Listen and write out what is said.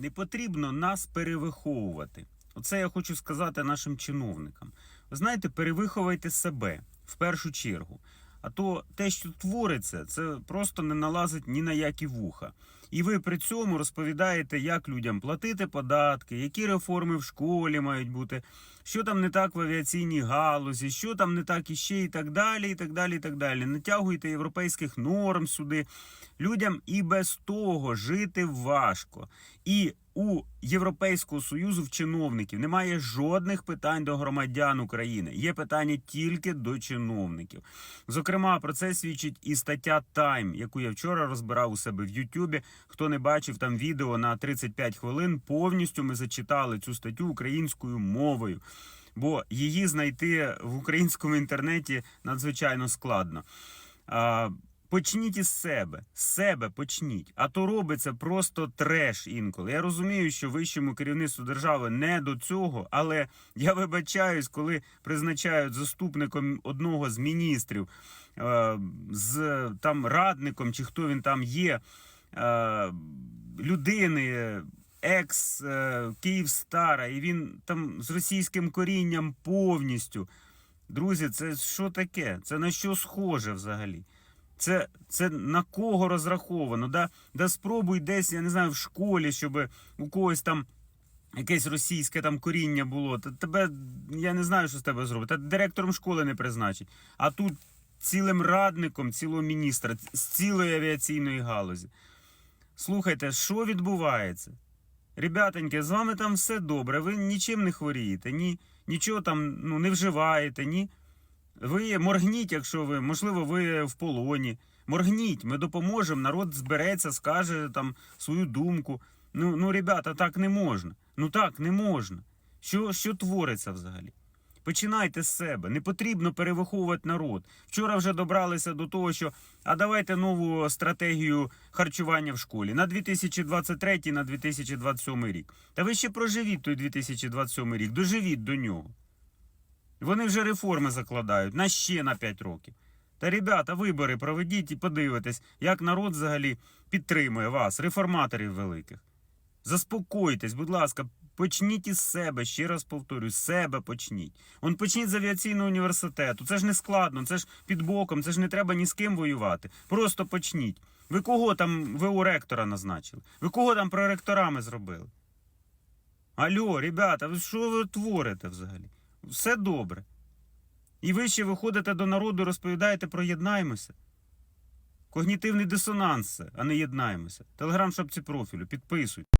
Не потрібно нас перевиховувати. Оце я хочу сказати нашим чиновникам. Ви знаєте, перевиховуйте себе в першу чергу. А то те, що твориться, це просто не налазить ні на які вуха. І ви при цьому розповідаєте, як людям платити податки, які реформи в школі мають бути, що там не так в авіаційній галузі, що там не так іще, і так далі, і так далі, і так далі. Натягуйте європейських норм сюди. Людям і без того жити важко. І у Європейського союзу в чиновників немає жодних питань до громадян України. Є питання тільки до чиновників. Зокрема, про це свідчить і стаття Time, яку я вчора розбирав у себе в Ютубі. Хто не бачив там відео на 35 хвилин, повністю ми зачитали цю статтю українською мовою. Бо її знайти в українському інтернеті надзвичайно складно. Почніть із себе, з себе почніть. А то робиться просто треш інколи. Я розумію, що вищому керівництву держави не до цього, але я вибачаюсь, коли призначають заступником одного з міністрів, е, з там радником, чи хто він там є, е, людини. Екс е, Київстара, і він там з російським корінням повністю. Друзі, це що таке? Це на що схоже взагалі? Це, це на кого розраховано? Да, да спробуй десь, я не знаю, в школі, щоб у когось там якесь російське там коріння було. Та тебе, я не знаю, що з тебе зробить. Та директором школи не призначить. А тут цілим радником, цілого міністра, з цілої авіаційної галузі. Слухайте, що відбувається? Ребятоньки, з вами там все добре, ви нічим не хворієте, ні, нічого там ну, не вживаєте, ні. Ви моргніть, якщо ви, можливо, ви в полоні. Моргніть, ми допоможемо, народ збереться, скаже там свою думку. Ну, ну, ребята, так не можна. Ну так не можна. Що, що твориться взагалі? Починайте з себе. Не потрібно перевиховувати народ. Вчора вже добралися до того, що а давайте нову стратегію харчування в школі на 2023 на 2027 рік. Та ви ще проживіть той 2027 рік, доживіть до нього. Вони вже реформи закладають на ще на 5 років. Та ребята, вибори проведіть і подивитесь, як народ взагалі підтримує вас, реформаторів великих. Заспокойтесь, будь ласка, почніть із себе, ще раз повторюю, з себе почніть. Он почніть з авіаційного університету. Це ж не складно, це ж під боком, це ж не треба ні з ким воювати. Просто почніть. Ви кого там ВУ ректора назначили? Ви кого там проректорами зробили? Алло, ребята, ви що ви творите взагалі? Все добре. І ви ще виходите до народу, розповідаєте про єднаємося. Когнітивний дисонанс, а не єднаємося. Телеграм шапці профілю, підписуйте.